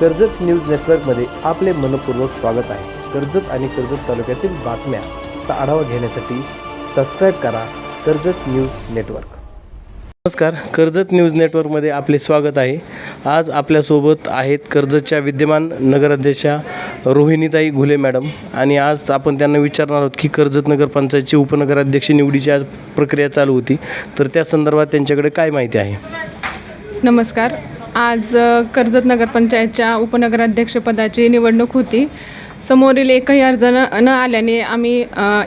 Karjat news नेटवर्कमध्ये आपले मनपूर्वक स्वागत आहे. कर्जत आणि कर्जत तालुक्यातील बातम्याचा आढावा घेण्यासाठी सबस्क्राईब करा कर्जत न्यूज नेटवर्क. नमस्कार कर्जत न्यूज नेटवर्कमध्ये आपले स्वागत आहे. आज आपल्यासोबत आहेत कर्जतच्या विद्यमान नगराध्यक्षा रोहिणीताई घुले मॅडम आणि आज आपण त्यांना विचारणार आहोत की कर्जत नगरपंचायतची उपनगराध्यक्ष निवडीची आज प्रक्रिया चालू होती. तर त्या संदर्भात त्यांच्याकडे काय माहिती आहे? नमस्कार. आज कर्जत नगरपंचायतच्या उपनगराध्यक्षपदाची निवडणूक होती. समोरील एकही अर्ज न न आल्याने आम्ही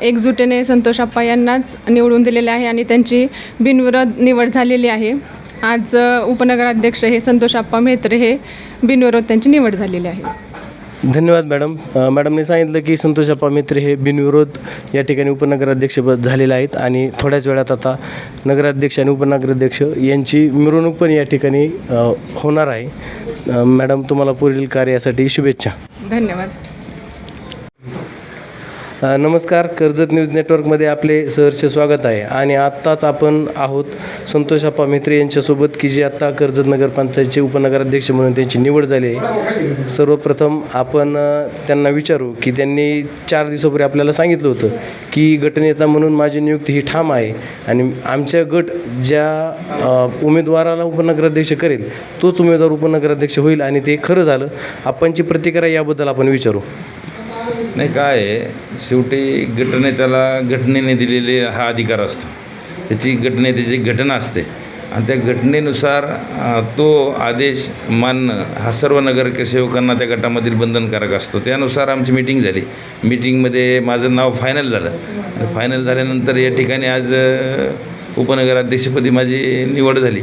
एकजुटीने संतोष आप्पा यांनाच निवडून दिलेले आहे आणि त्यांची बिनविरोध निवड झालेली आहे. आज उपनगराध्यक्ष हे संतोष आप्पा म्हेत्रे हे बिनविरोध त्यांची निवड झालेली आहे. धन्यवाद मॅडम. मॅडमने सांगितलं की संतोष अप्पा मित्रे हे बिनविरोध या ठिकाणी उपनगराध्यक्षपद झालेले आहेत आणि थोड्याच वेळात आता नगराध्यक्ष आणि उपनगराध्यक्ष यांची मिरवणूक पण या ठिकाणी होणार आहे. मॅडम तुम्हाला पुढील कार्यासाठी शुभेच्छा. धन्यवाद. नमस्कार. कर्जत न्यूज नेटवर्कमध्ये आपले सहर्ष स्वागत आहे. आणि आत्ताच आपण आहोत संतोष अप्पा मित्रे यांच्यासोबत की जे आत्ता कर्जत नगरपंचायतचे उपनगराध्यक्ष म्हणून त्यांची निवड झाली आहे. सर्वप्रथम आपण त्यांना विचारू की त्यांनी चार दिवसापूर्वी आपल्याला सांगितलं होतं की गटनेता म्हणून माझी नियुक्ती ही ठाम आहे. आणि आमच्या गट ज्या उमेदवाराला उपनगराध्यक्ष करेल तोच उमेदवार उपनगराध्यक्ष होईल आणि ते खरं झालं. आपणची प्रतिक्रिया याबद्दल आपण विचारू. नाही काय आहे? शेवटी घटनेत्याला घटनेने दिलेले हा अधिकार असतो. त्याची घटनेची घटना असते आणि त्या घटनेनुसार तो आदेश मानणं हा सर्व नगरसेवकांना त्या गटामधील बंधनकारक असतो. त्यानुसार आमची मीटिंग झाली. मीटिंगमध्ये माझं नाव फायनल झालं. फायनल झाल्यानंतर या ठिकाणी आज उपनगराध्यक्षपदी माझी निवड झाली.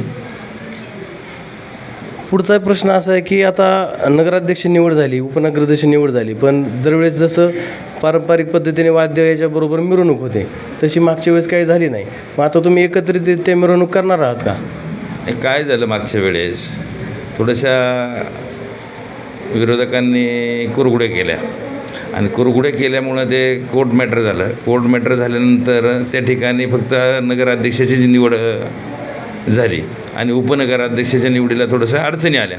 पुढचा प्रश्न असा आहे की आता नगराध्यक्ष निवड झाली उपनगराध्यक्ष निवड झाली पण दरवेळेस जसं पारंपरिक पद्धतीने वाद्य याच्याबरोबर मिरवणूक होते तशी मागच्या वेळेस काही झाली नाही. मग आता तुम्ही एकत्रित ते मिरवणूक करणार आहात का? काय झालं मागच्या वेळेस? थोड्याशा विरोधकांनी कुरघुड्या केल्या. आणि कुरगुड्या केल्यामुळं ते कोर्ट मॅटर झालं. कोर्ट मॅटर झाल्यानंतर त्या ठिकाणी फक्त नगराध्यक्षाची जी निवड झाली. आणि उपनगराध्यक्षाच्या निवडीला थोडंसं अडचणी आल्या.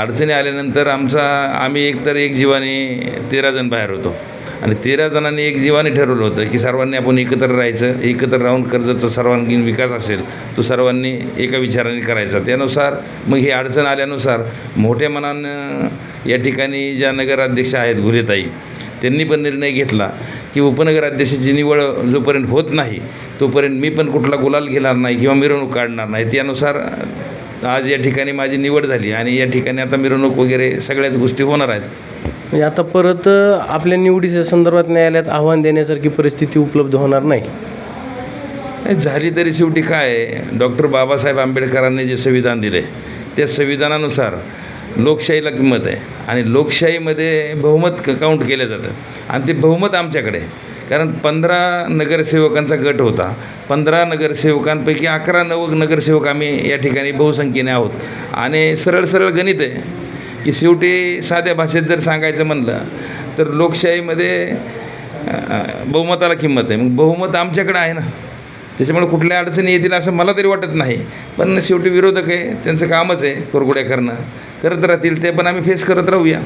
अडचणी आल्यानंतर आमचा आम्ही एकतर एक जीवाने तेरा जण बाहेर होतो. आणि तेरा जणांनी एक जीवाने ठरवलं होतं की सर्वांनी आपण एकत्र राहायचं एकत्र राहून कर्जाचा सर्वांगीण विकास असेल तो सर्वांनी एका विचाराने करायचा. त्यानुसार मग ही अडचण आल्यानुसार मोठ्या मनानं या ठिकाणी ज्या नगराध्यक्ष आहेत घुलेताई त्यांनी पण निर्णय घेतला. की उपनगराध्यक्षाची निवड जोपर्यंत होत नाही तोपर्यंत मी पण कुठला गुलाल घेणार नाही किंवा मिरवणूक काढणार नाही. त्यानुसार आज या ठिकाणी माझी निवड झाली आणि या ठिकाणी आता मिरवणूक वगैरे सगळ्याच गोष्टी होणार आहेत. म्हणजे आता परत आपल्या निवडीच्या संदर्भात न्यायालयात आव्हान देण्यासारखी परिस्थिती उपलब्ध होणार नाही. झाली तरी शेवटी काय डॉक्टर बाबासाहेब आंबेडकरांनी जे संविधान दिले त्या संविधानानुसार लोकशाहीला किंमत आहे. आणि लोकशाहीमध्ये बहुमत क- काउंट केलं जातं. आणि ते बहुमत आमच्याकडे कारण पंधरा नगरसेवकांचा गट होता. पंधरा नगरसेवकांपैकी अकरा नव नगरसेवक आम्ही या ठिकाणी बहुसंख्येने आहोत. आणि सरळ सरळ गणित आहे की शेवटी साध्या भाषेत जर सांगायचं म्हणलं तर लोकशाहीमध्ये बहुमताला किंमत आहे. मग बहुमत आमच्याकडे आहे ना. त्याच्यामुळे कुठल्या अडचणी येतील असं मला तरी वाटत नाही. पण शेवटी विरोधक आहे त्यांचं कामच आहे कुरकुड्या करणं. करत राहतील ते पण आम्ही फेस करत राहूया.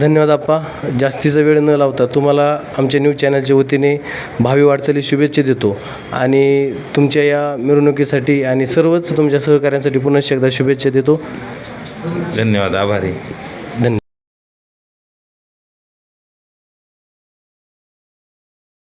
धन्यवाद आप्पा. जास्तीचा वेळ न लावता तुम्हाला आमच्या न्यूज चॅनलच्या वतीने भावी वाटचाली शुभेच्छा देतो. आणि तुमच्या या मिरवणुकीसाठी आणि सर्वच तुमच्या सहकाऱ्यांसाठी पुनश्च एकदा शुभेच्छा देतो. धन्यवाद. आभारी.